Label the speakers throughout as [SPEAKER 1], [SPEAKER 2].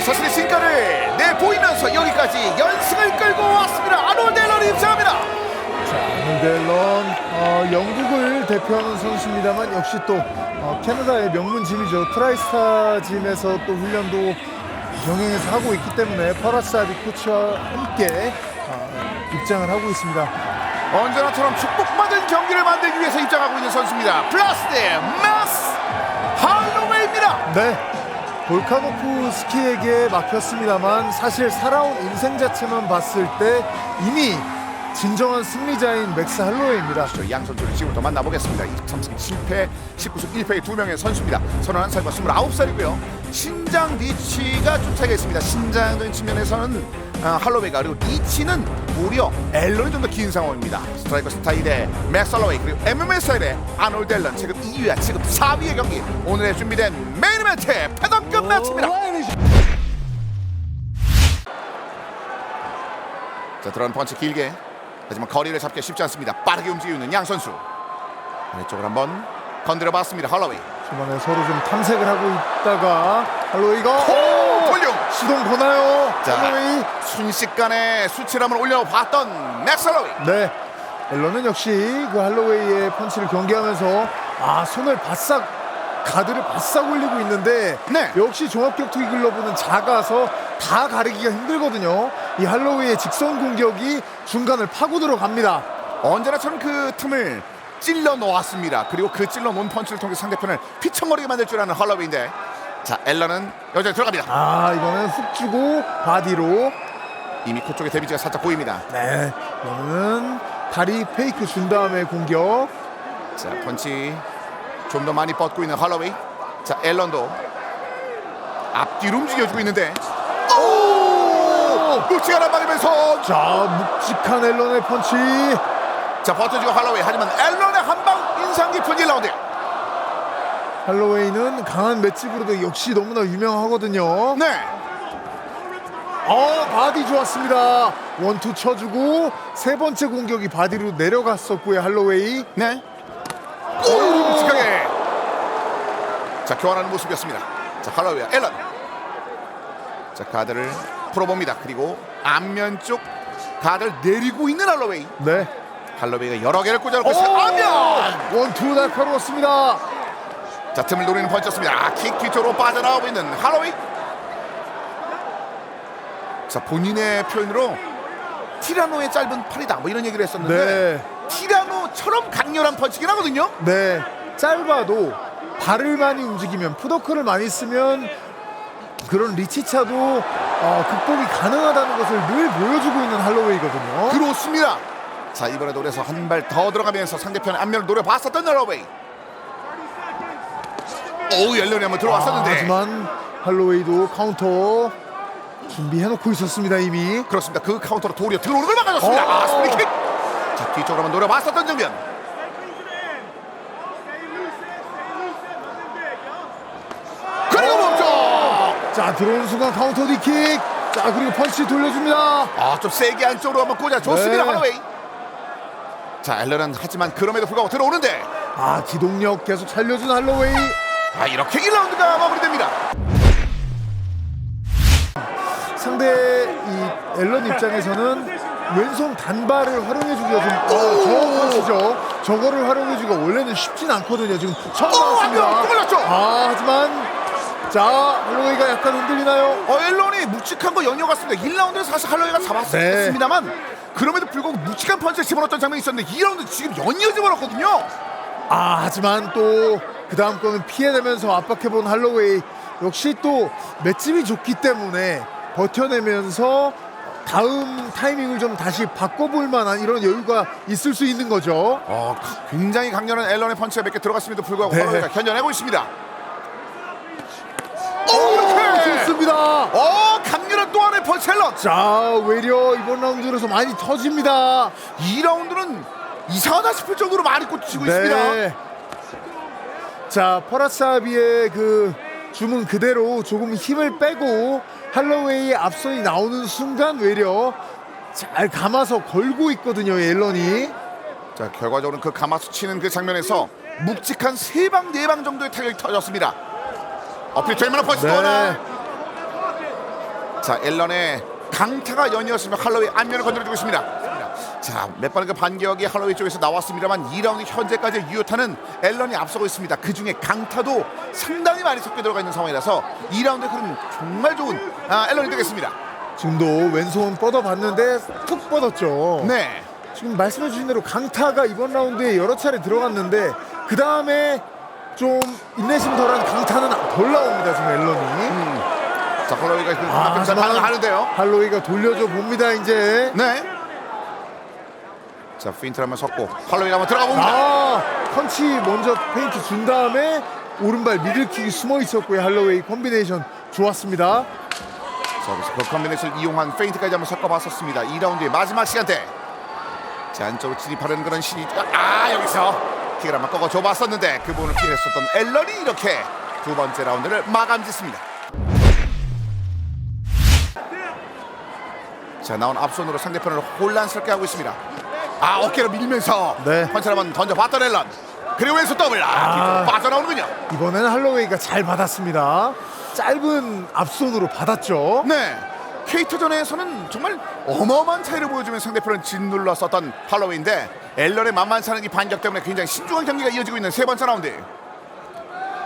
[SPEAKER 1] 할로웨이 자신의 신가를 내보이면서 여기까지 연승을 끌고 왔습니다. 아놀드 앨런이 입장합니다.
[SPEAKER 2] 델런 어, 영국을 대표하는 선수입니다만 역시 또 어, 캐나다의 명문 짐이죠 트라이스타 짐에서 또 훈련도 병행해서 하고 있기 때문에 파라사비 코치와 함께 어, 입장을 하고 있습니다.
[SPEAKER 1] 언제나처럼 축복받은 경기를 만들기 위해서 입장하고 있는 선수입니다. 플라스드 마스 할로웨이입니다.
[SPEAKER 2] 네. 볼카노프 스키에게 막혔습니다만 사실 살아온 인생 자체만 봤을 때 이미 진정한 승리자인 맥스 할로웨이입니다.
[SPEAKER 1] 저양 선수를 지금부터 만나보겠습니다. 23승 7패, 19승 1패의 두 명의 선수입니다. 31살과 29살이고요. 신장 좀 차이가 있습니다. 신장적인 측면에서는 아, 할로웨이가 그리고 니치는 무려 앨런이 좀 더 긴 상황입니다. 스트라이커 스타일의 맥스 할로웨이 그리고 MMA 스타일의 아놀드 앨런 지금 2위와 지금 4위의 경기 오늘의 준비된 메인 이벤트 패덤급 매치입니다. 자 들어간 펀치 길게 하지만 거리를 잡기 쉽지 않습니다. 빠르게 움직이고 있는 양 선수 아래쪽을 한번 건드려 봤습니다. 할로웨이
[SPEAKER 2] 초반에 서로 좀 탐색을 하고 있다가 할로웨이가! 시동 거나요?
[SPEAKER 1] 자
[SPEAKER 2] 할로웨이
[SPEAKER 1] 순식간에 수치람을 올려봤던 맥스 할로웨이
[SPEAKER 2] 네. 앨런은 역시 그 할로웨이의 펀치를 경계하면서 아 손을 바싹 가드를 바싹 올리고 있는데
[SPEAKER 1] 네.
[SPEAKER 2] 역시 종합격투기 글러브는 작아서 다 가리기가 힘들거든요. 이 할로웨이의 직선 공격이 중간을 파고 들어갑니다.
[SPEAKER 1] 언제나처럼 그 틈을 찔러 놓았습니다. 그리고 그 찔러 놓은 펀치를 통해 상대편을 피청거리게 만들 줄 아는 할로웨이인데 자 앨런은 여전히 들어갑니다.
[SPEAKER 2] 아 이번엔 훅 주고 바디로
[SPEAKER 1] 이미 코 쪽에 데미지가 살짝 보입니다.
[SPEAKER 2] 네 이거는 다리 페이크 준 다음에 공격.
[SPEAKER 1] 자 펀치 좀 더 많이 뻗고 있는 할로웨이. 자 앨런도 앞뒤로 움직여주고 있는데. 오! 묵직한 한 방이면서.
[SPEAKER 2] 자 묵직한 앨런의 펀치.
[SPEAKER 1] 자 버텨주고 할로웨이. 하지만 앨런의 한 방 인상 깊은 1라운드
[SPEAKER 2] 할로웨이는 강한 맷집으로도 역시 너무나 유명하거든요.
[SPEAKER 1] 네
[SPEAKER 2] 어 바디 좋았습니다. 원투 쳐주고 세 번째 공격이 바디로 내려갔었고요 할로웨이.
[SPEAKER 1] 네. 오, 묵직하게. 자, 교환하는 모습이었습니다. 자, 할로웨이, 앨런. 자, 카드를 풀어봅니다. 그리고 앞면 쪽 카드를 내리고 있는 할로웨이.
[SPEAKER 2] 네.
[SPEAKER 1] 할로웨이가 여러 개를 꽂아놓고 있어요. 앞면!
[SPEAKER 2] 원투 날카로웠습니다.
[SPEAKER 1] 자, 틈을 노리는 펀치였습니다. 아, 킥 뒤쪽으로 빠져나오고 있는 할로웨이. 자, 본인의 표현으로 티라노의 짧은 팔이다. 뭐 이런 얘기를 했었는데
[SPEAKER 2] 네.
[SPEAKER 1] 티라노처럼 강렬한 펀치긴 하거든요.
[SPEAKER 2] 네. 짧아도 발을 많이 움직이면 푸더크를 많이 쓰면 그런 리치차도 어, 극복이 가능하다는 것을 늘 보여주고 있는 할로웨이거든요.
[SPEAKER 1] 그렇습니다. 자 이번에도 그래서 한 발 더 들어가면서 상대편의 앞면을 노려봤었던 할로웨이. 오 열렬히 한번
[SPEAKER 2] 아,
[SPEAKER 1] 들어왔었는데
[SPEAKER 2] 하지만 할로웨이도 카운터 준비해놓고 있었습니다 이미.
[SPEAKER 1] 그렇습니다. 그 카운터로 도리어 들어오는 걸 막아줬습니다.
[SPEAKER 2] 오.
[SPEAKER 1] 아 스리킥. 자 뒤쪽으로 한번 노려봤었던 장면. 그리고 멈춰.
[SPEAKER 2] 자 들어오는 순간 카운터 디킥. 자 그리고 펀치 돌려줍니다.
[SPEAKER 1] 아 좀 세게 안쪽으로 한번 꽂아줬습니다.
[SPEAKER 2] 네.
[SPEAKER 1] 할로웨이. 자 앨런은 하지만 그럼에도 불구하고 들어오는데
[SPEAKER 2] 아 기동력 계속 살려준 할로웨이.
[SPEAKER 1] 아 이렇게 1라운드가 마무리됩니다.
[SPEAKER 2] 상대 이 앨런 입장에서는 왼손 단발을 활용해주기가 좀 어, 저 펀치죠. 저거를 활용해주기가 원래는 쉽진 않거든요. 지금 처음 나왔습니다.
[SPEAKER 1] 또 걸렸죠?
[SPEAKER 2] 아 하지만 자 할로웨이가 약간 흔들리나요?
[SPEAKER 1] 어, 앨런이 묵직한 거 연이어갔습니다. 1라운드는 사실 할로웨이가
[SPEAKER 2] 네.
[SPEAKER 1] 잡았습니다만 그럼에도 불구하고 묵직한 펀치를 집어넣었던 장면이 있었는데 2라운드 지금 연이어 집어넣었거든요.
[SPEAKER 2] 아 하지만 또 그 다음 거는 피해내면서 압박해본 할로웨이 역시 또 맷집이 좋기 때문에 버텨내면서 다음 타이밍을 좀 다시 바꿔볼 만한 이런 여유가 있을 수 있는 거죠.
[SPEAKER 1] 어, 굉장히 강렬한 앨런의 펀치가 몇 개 들어갔음에도 불구하고
[SPEAKER 2] 네.
[SPEAKER 1] 할로웨이가 견뎌내고 있습니다. 오, 이렇게!
[SPEAKER 2] 좋습니다.
[SPEAKER 1] 어, 강렬한 또 하나의 펀치 앨런!
[SPEAKER 2] 자 외려 이번 라운드에서 많이 터집니다.
[SPEAKER 1] 2라운드는 이상하다 싶을 정도로 많이 꽂히고 있습니다.
[SPEAKER 2] 네. 자 퍼라사비의 그 주문 그대로 조금 힘을 빼고 할로웨이의 앞선이 나오는 순간 외려 잘 감아서 걸고 있거든요 앨런이.
[SPEAKER 1] 자, 결과적으로 그 가마수 치는 그 장면에서 묵직한 세 방 네 방 정도의 타격이 터졌습니다. 어필 또 하나.
[SPEAKER 2] 네.
[SPEAKER 1] 자 앨런의 강타가 연이었으며 할로웨이 안면을 건드려주고 있습니다. 자, 몇 번의 그 반격이 할로웨이 쪽에서 나왔습니다만 2라운드 현재까지 유효타는 앨런이 앞서고 있습니다. 그 중에 강타도 상당히 많이 섞여 들어가 있는 상황이라서 2라운드에 그럼 정말 좋은 아, 앨런이 되겠습니다.
[SPEAKER 2] 지금도 왼손 뻗어봤는데 툭 뻗었죠.
[SPEAKER 1] 네.
[SPEAKER 2] 지금 말씀해 주신 대로 강타가 이번 라운드에 여러 차례 들어갔는데 그 다음에 좀 인내심 덜한 강타는 덜 나옵니다 지금 앨런이.
[SPEAKER 1] 자, 할로웨이가 그
[SPEAKER 2] 아,
[SPEAKER 1] 가끔 잘
[SPEAKER 2] 하지만
[SPEAKER 1] 반응하는데요.
[SPEAKER 2] 할로이가 돌려줘 봅니다 이제.
[SPEAKER 1] 네. 자, 페인트를 한번 섞고 할로웨이가 한번 들어가 봅니다.
[SPEAKER 2] 아 펀치 먼저 페인트 준 다음에 오른발 미들킥이 숨어 있었고요 할로웨이 콤비네이션 좋았습니다.
[SPEAKER 1] 자, 그래서 그 컨비네이션을 이용한 페인트까지 한번 섞어봤었습니다. 2라운드의 마지막 시간대. 자, 안쪽으로 진입하려는 그런 신이 아 여기서 킥을 한번 꺾어 줘봤었는데 그 부분을 피했었던 앨런이 이렇게 두 번째 라운드를 마감짓습니다. 자, 나온 앞손으로 상대편을 혼란스럽게 하고 있습니다. 아, 어깨로 밀면서
[SPEAKER 2] 네.
[SPEAKER 1] 펀치를 한번 던져봤던 앨런. 그리고 왼손 더블 아,
[SPEAKER 2] 아.
[SPEAKER 1] 빠져나오는군요.
[SPEAKER 2] 이번에는 할로웨이가 잘 받았습니다. 짧은 앞손으로 받았죠.
[SPEAKER 1] 네. 케이트전에서는 정말 어마어마한 차이를 보여주면 상대편을 짓눌렀었던 할로윈인데 앨런의 만만치 않은 이 반격 때문에 굉장히 신중한 경기가 이어지고 있는 세 번째 라운드.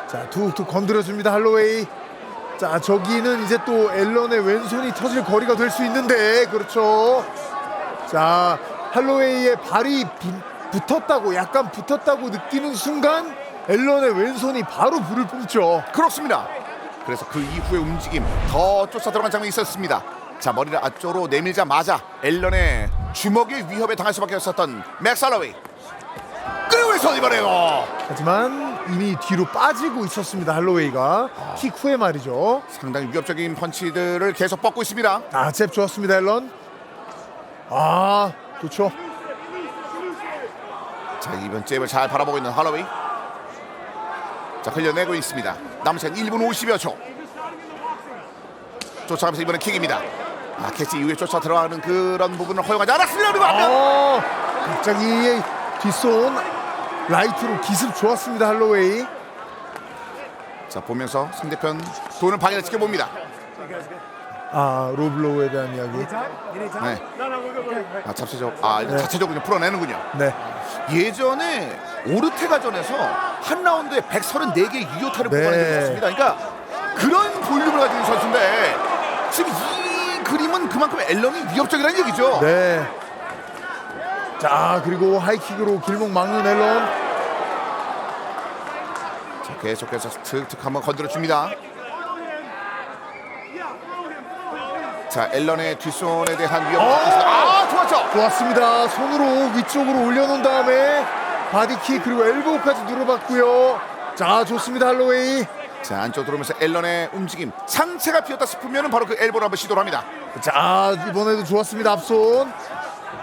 [SPEAKER 2] 자 툭툭 건드려줍니다 할로웨이. 자 저기는 이제 또 앨런의 왼손이 터질 거리가 될 수 있는데 그렇죠. 자 할로웨이의 발이 부- 붙었다고 약간 붙었다고 느끼는 순간 앨런의 왼손이 바로 불을 뿜죠.
[SPEAKER 1] 그렇습니다. 그래서 그 이후의 움직임 더 쫓아 들어간 장면이 있었습니다. 자 머리를 앞쪽으로 내밀자마자 앨런의 주먹의 위협에 당할 수밖에 없었던 맥스 할로웨이. 그리고 왼손 이번에요.
[SPEAKER 2] 하지만 이미 뒤로 빠지고 있었습니다 할로웨이가 킥 후에 말이죠.
[SPEAKER 1] 상당히 위협적인 펀치들을 계속 뻗고 있습니다.
[SPEAKER 2] 아잽 좋았습니다 앨런. 아 좋죠.
[SPEAKER 1] 자 이번 잽을 잘 바라보고 있는 할로웨이 자 흘려내고 있습니다. 남은 시간 1분 50여 초. 쫓아가면서 이번엔 킥입니다. 아 캐치 이후에 쫓아 들어가는 그런 부분을 허용하지 않았습니다. 그리고 앞면!
[SPEAKER 2] 아, 갑자기 뒷손 라이트로 기습 좋았습니다 할로웨이.
[SPEAKER 1] 자 보면서 상대편 돈을 방해를 지켜봅니다
[SPEAKER 2] 아 로블로우에 대한 이야기.
[SPEAKER 1] 네. 아 자체적 아 이거 자체적으로 그냥 풀어내는군요
[SPEAKER 2] 네.
[SPEAKER 1] 예전에 오르테가전에서 한 라운드에 134개의 유효타를
[SPEAKER 2] 네.
[SPEAKER 1] 뽑아낸 적이 있습니다. 그러니까 그런 볼륨을 가진 선수인데 지금 이 그림은 그만큼 앨런이 위협적이라는 얘기죠.
[SPEAKER 2] 네. 자 그리고 하이킥으로 길목 막는 앨런.
[SPEAKER 1] 자, 계속해서 툭툭 한번 건드려 줍니다. 자 앨런의 뒷손에 대한.
[SPEAKER 2] 어!
[SPEAKER 1] 아 좋았죠.
[SPEAKER 2] 좋았습니다. 손으로 위쪽으로 올려놓은 다음에 바디킥 그리고 엘보우까지 누르봤고요. 자 좋습니다 할로웨이.
[SPEAKER 1] 자 안쪽 들어오면서 앨런의 움직임 상체가 비었다 싶으면 바로 그 엘보를 한번 시도를 합니다.
[SPEAKER 2] 자 이번에도 좋았습니다 앞손.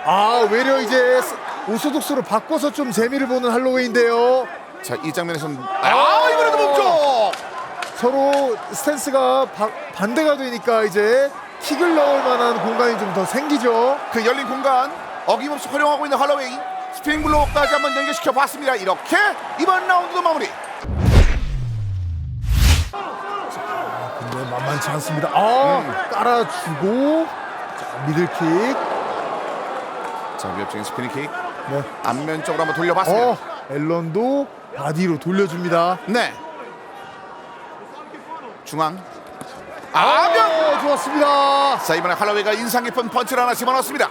[SPEAKER 2] 아 외려 이제 오소독스로 바꿔서 좀 재미를 보는 할로웨이인데요.
[SPEAKER 1] 자 이 장면에서는 아 이번에도 몸쪽.
[SPEAKER 2] 서로 스탠스가 바- 반대가 되니까 이제 킥을 넣을 만한 공간이 좀 더 생기죠.
[SPEAKER 1] 그 열린 공간 어김없이 활용하고 있는 할로웨이 스프링 블로우까지 한번 연결시켜 봤습니다. 이렇게 이번 라운드도 마무리.
[SPEAKER 2] 근데 만만치 않습니다. 아 깔아주고 자, 미들킥.
[SPEAKER 1] 자 위협적인 스피닝 킥
[SPEAKER 2] 네.
[SPEAKER 1] 앞면 쪽으로 한번 돌려봤습니다.
[SPEAKER 2] 어 앨런도 바디로 돌려줍니다.
[SPEAKER 1] 네. 중앙. 아면.
[SPEAKER 2] 어, 좋았습니다.
[SPEAKER 1] 자 이번에 할로웨이가 인상 깊은 펀치를 하나 집어넣습니다.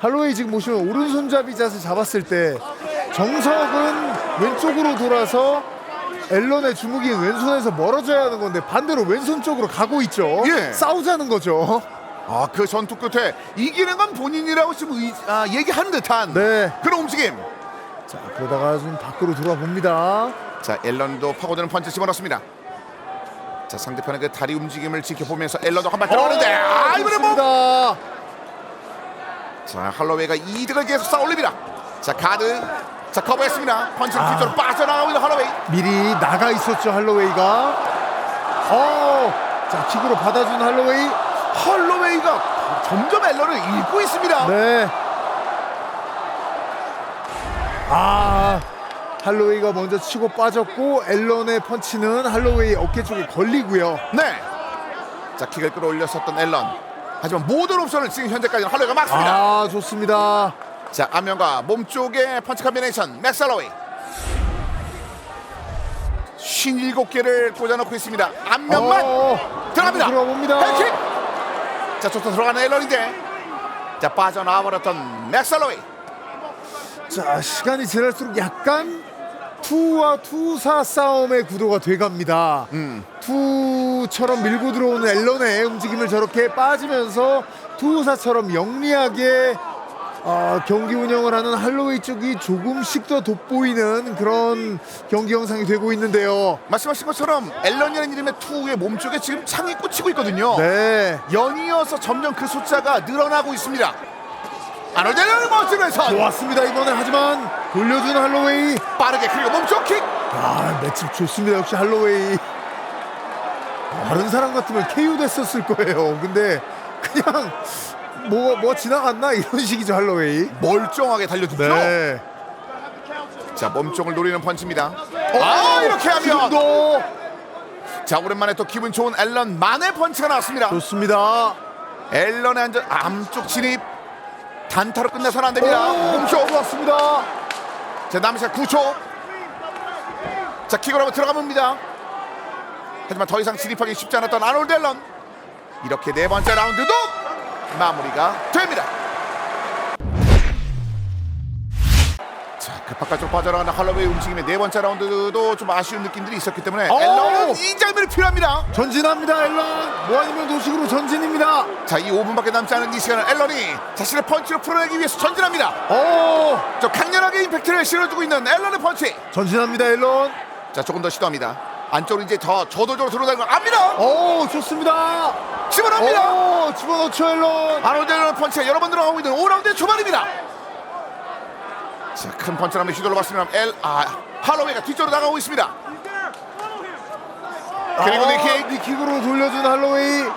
[SPEAKER 2] 할로웨이 지금 보시면 오른손잡이 자세 잡았을 때 정석은 왼쪽으로 돌아서 앨런의 주먹이 왼손에서 멀어져야 하는 건데 반대로 왼손 쪽으로 가고 있죠.
[SPEAKER 1] 예.
[SPEAKER 2] 싸우자는 거죠.
[SPEAKER 1] 아 그 전투 끝에 이기는 건 본인이라고 지금 의, 아, 얘기하는 듯한
[SPEAKER 2] 네.
[SPEAKER 1] 그런 움직임.
[SPEAKER 2] 자 그러다가 좀 밖으로 돌아봅니다.
[SPEAKER 1] 자 앨런도 파고드는 펀치 집어넣습니다. 자 상대편의 그 다리 움직임을 지켜보면서 앨런도 한발 들어가는데 아 이번에 뭐
[SPEAKER 2] 좋습니다.
[SPEAKER 1] 자 할로웨이가 이득을 계속 쌓아올립니다 자 가드 자 커버했습니다 펀치는
[SPEAKER 2] 아.
[SPEAKER 1] 뒤쪽으로 빠져나가고 있는 할로웨이
[SPEAKER 2] 미리 나가 있었죠 할로웨이가. 어, 자 킥으로 받아준 할로웨이.
[SPEAKER 1] 할로웨이가 점점 앨런을 읽고 있습니다
[SPEAKER 2] 네. 아 할로웨이가 먼저 치고 빠졌고 앨런의 펀치는 할로웨이 어깨 쪽에 걸리고요.
[SPEAKER 1] 네. 자 킥을 끌어올렸었던 앨런. 하지만 모든 옵션을 지금 현재까지는 할로웨이가 막습니다.
[SPEAKER 2] 아 좋습니다.
[SPEAKER 1] 자 안면과 몸쪽의 펀치 컨비네이션 맥살로이 57개를 꽂아놓고 있습니다 안면만
[SPEAKER 2] 어,
[SPEAKER 1] 들어갑니다
[SPEAKER 2] 들어봅니다.
[SPEAKER 1] 헬킥 자 좋다 들어가는 앨런인데 자 빠져나와 버렸던 맥살로이
[SPEAKER 2] 자 시간이 지날수록 약간 투와 투사 싸움의 구도가 돼갑니다.
[SPEAKER 1] 음.
[SPEAKER 2] 투처럼 밀고 들어오는 앨런의 움직임을 저렇게 빠지면서 투사처럼 영리하게 어, 경기 운영을 하는 할로웨이 쪽이 조금씩 더 돋보이는 그런 경기 형상이 되고 있는데요.
[SPEAKER 1] 말씀하신 것처럼 앨런이라는 이름의 투의 몸쪽에 지금 창이 꽂히고 있거든요
[SPEAKER 2] 네.
[SPEAKER 1] 연이어서 점점 그 숫자가 늘어나고 있습니다 아놀드 앨런을 멋지면서
[SPEAKER 2] 좋았습니다 이번에 하지만 돌려주는 할로웨이
[SPEAKER 1] 빠르게 그리고 몸쪽 킥!
[SPEAKER 2] 아 매치 좋습니다. 역시 할로웨이. 다른 사람 같으면 KO 됐었을 거예요. 근데 그냥 뭐, 뭐 지나갔나? 이런 식이죠 할로웨이.
[SPEAKER 1] 멀쩡하게 달려주죠?
[SPEAKER 2] 네.
[SPEAKER 1] 자 몸쪽을 노리는 펀치입니다. 아 이렇게 하면!
[SPEAKER 2] 지금도!
[SPEAKER 1] 자 오랜만에 또 기분 좋은 앨런 만의 펀치가 나왔습니다.
[SPEAKER 2] 좋습니다.
[SPEAKER 1] 앨런의 안전 암쪽 진입! 단타로 끝내서는 안 됩니다.
[SPEAKER 2] 오,
[SPEAKER 1] 몸쪽
[SPEAKER 2] 좋았습니다
[SPEAKER 1] 자 남은 시간 9초. 자 킥을 한번 들어가봅니다. 하지만 더 이상 진입하기 쉽지 않았던 아놀드 앨런. 이렇게 네 번째 라운드도 마무리가 됩니다 바깥쪽 빠져나가는 할로웨이 움직임의 네 번째 라운드도 좀 아쉬운 느낌들이 있었기 때문에
[SPEAKER 2] 오!
[SPEAKER 1] 앨런은 이 장면이 필요합니다
[SPEAKER 2] 전진합니다 앨런 뭐 아니면 도식으로 전진입니다
[SPEAKER 1] 자, 이 5분밖에 남지 않은 이 시간을 앨런이 자신의 펀치로 풀어내기 위해서 전진합니다.
[SPEAKER 2] 오
[SPEAKER 1] 저 강렬하게 임팩트를 실어주고 있는 앨런의 펀치.
[SPEAKER 2] 전진합니다 앨런
[SPEAKER 1] 자, 조금 더 시도합니다. 안쪽으로 이제 더 저돌적으로 들어가는 걸 압니다.
[SPEAKER 2] 오 좋습니다
[SPEAKER 1] 집어넣습니다.
[SPEAKER 2] 오 집어넣죠 앨런
[SPEAKER 1] 앨런 펀치가 여러 번 들어가고 있는 5라운드의 초반입니다. 자, 큰 펀치를 한번 휘둘러 봤습니다. 엘, 아, 할로웨이가 뒤쪽으로 나가고 있습니다. 그리고
[SPEAKER 2] 아,
[SPEAKER 1] 니킥.
[SPEAKER 2] 니킥으로 돌려준 할로웨이
[SPEAKER 1] 오,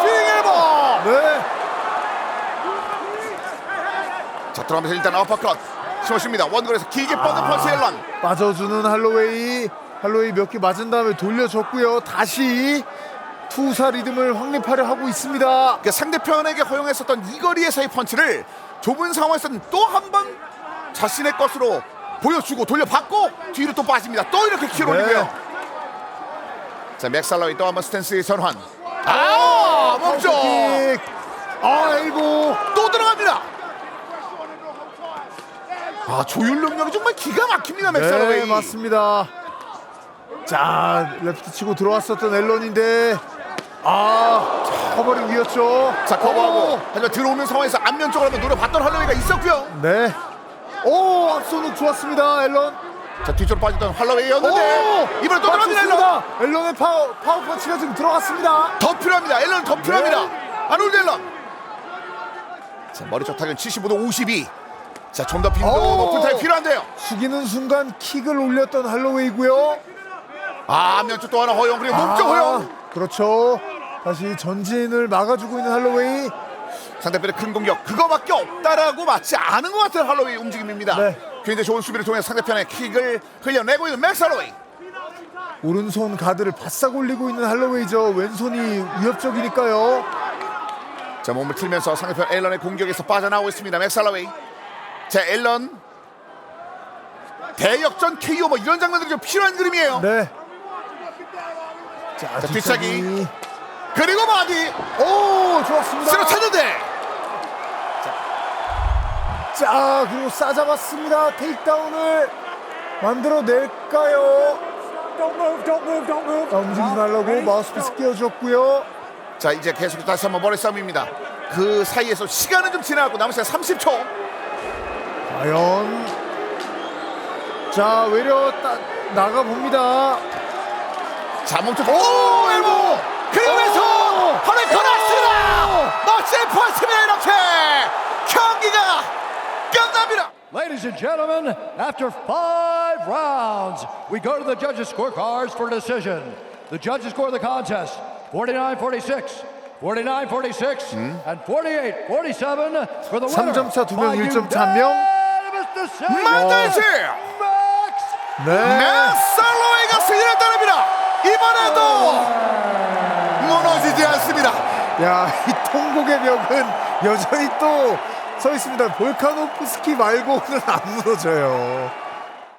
[SPEAKER 1] 스피닝 엘보.
[SPEAKER 2] 네
[SPEAKER 1] 자, 들어가면서 일단 어퍼컷. 심어줍니다. 원거리에서 길게 뻗는 펀치 앨런.
[SPEAKER 2] 빠져주는 할로웨이 할로웨이 몇 개 맞은 다음에 돌려줬고요 다시 투사 리듬을 확립하려 하고 있습니다
[SPEAKER 1] 그러니까 상대편에게 허용했었던 이 거리에서의 펀치를 좁은 상황에서는 또 한 번 자신의 것으로 보여주고 돌려받고 뒤로 또 빠집니다. 또 이렇게 킬 올리고요.
[SPEAKER 2] 네.
[SPEAKER 1] 자 맥살로이 또한 번 스탠스의 전환. 아 멈춰.
[SPEAKER 2] 킥. 아 엘보
[SPEAKER 1] 또 들어갑니다. 아 조율 능력이 정말 기가 막힙니다 맥살로이.
[SPEAKER 2] 네 맞습니다 자 레프트 치고 들어왔었던 앨런인데 아 커버링 위였죠
[SPEAKER 1] 자 커버하고
[SPEAKER 2] 오,
[SPEAKER 1] 하지만 들어오는 상황에서 안면 쪽으로 한번 노려봤던 할로웨이가 있었고요.
[SPEAKER 2] 네 오 앞손은 좋았습니다 앨런
[SPEAKER 1] 자 뒤쪽으로 빠졌던 할로웨이였는데 이번에 또 들어갑니다 앨런.
[SPEAKER 2] 맞췄습니다. 앨런의 파워 파워 펀치가 지금 들어갔습니다
[SPEAKER 1] 더 필요합니다. 앨런 더 필요합니다.
[SPEAKER 2] 네.
[SPEAKER 1] 아놀드 앨런. 자 머리 쪽 타격 75도 52. 자 좀 더 빈도
[SPEAKER 2] 오.
[SPEAKER 1] 높은 타격 필요한데요.
[SPEAKER 2] 숙이는 순간 킥을 올렸던 할로웨이고요
[SPEAKER 1] 아 안면 쪽 또 하나 허용 그리고 몸쪽 허용.
[SPEAKER 2] 그렇죠. 다시 전진을 막아주고 있는 할로웨이.
[SPEAKER 1] 상대편의 큰 공격 그거밖에 없다라고 맞지 않은 것 같은 할로웨이 움직임입니다.
[SPEAKER 2] 네.
[SPEAKER 1] 굉장히 좋은 수비를 통해 상대편의 킥을 흘려내고 있는 맥스 할로웨이.
[SPEAKER 2] 오른손 가드를 바싹 올리고 있는 할로웨이죠. 왼손이 위협적이니까요.
[SPEAKER 1] 자 몸을 틀면서 상대편 앨런의 공격에서 빠져나오고 있습니다. 맥스 할로웨이. 자 앨런 대역전 KO 뭐 이런 장면들이 좀 필요한 그림이에요.
[SPEAKER 2] 네. 자,
[SPEAKER 1] 자,
[SPEAKER 2] 뒷차기.
[SPEAKER 1] 그리고 바디
[SPEAKER 2] 오, 좋았습니다.
[SPEAKER 1] 쓰러쳤는데
[SPEAKER 2] 자, 그리고 싸잡았습니다. 테이크다운을 만들어낼까요? 자, 움직이지 말라고 마우스피스 끼워줬고요.
[SPEAKER 1] 자 이제 계속 다시 한번 머리 싸움입니다. 그 사이에서 시간은 좀 지나고 남은 시간 30초.
[SPEAKER 2] 과연. 자, 외려 따, 나가 봅니다.
[SPEAKER 1] 자 멈춰. 오 엘보. 그러면서 허리 걸었습니다. 멋진 펀치입니다 이렇게 경기가 끝납니다.
[SPEAKER 3] Ladies and gentlemen, after five rounds, we go to the judges' scorecards for decision. The judges score the contest 49 46, 49 46, and 48 47 for the winner.
[SPEAKER 2] 3점 차, 두명
[SPEAKER 3] by
[SPEAKER 2] 1점 차, 한 명.
[SPEAKER 3] unanimous decision,
[SPEAKER 1] 만들지
[SPEAKER 3] Max
[SPEAKER 2] 네.
[SPEAKER 1] 맨살로이가 승리를 따릅니다. 이번에도 무너지지 않습니다.
[SPEAKER 2] 야, 이 통곡의 벽은 여전히 또 서 있습니다. 볼카노프스키 말고는 안 무너져요.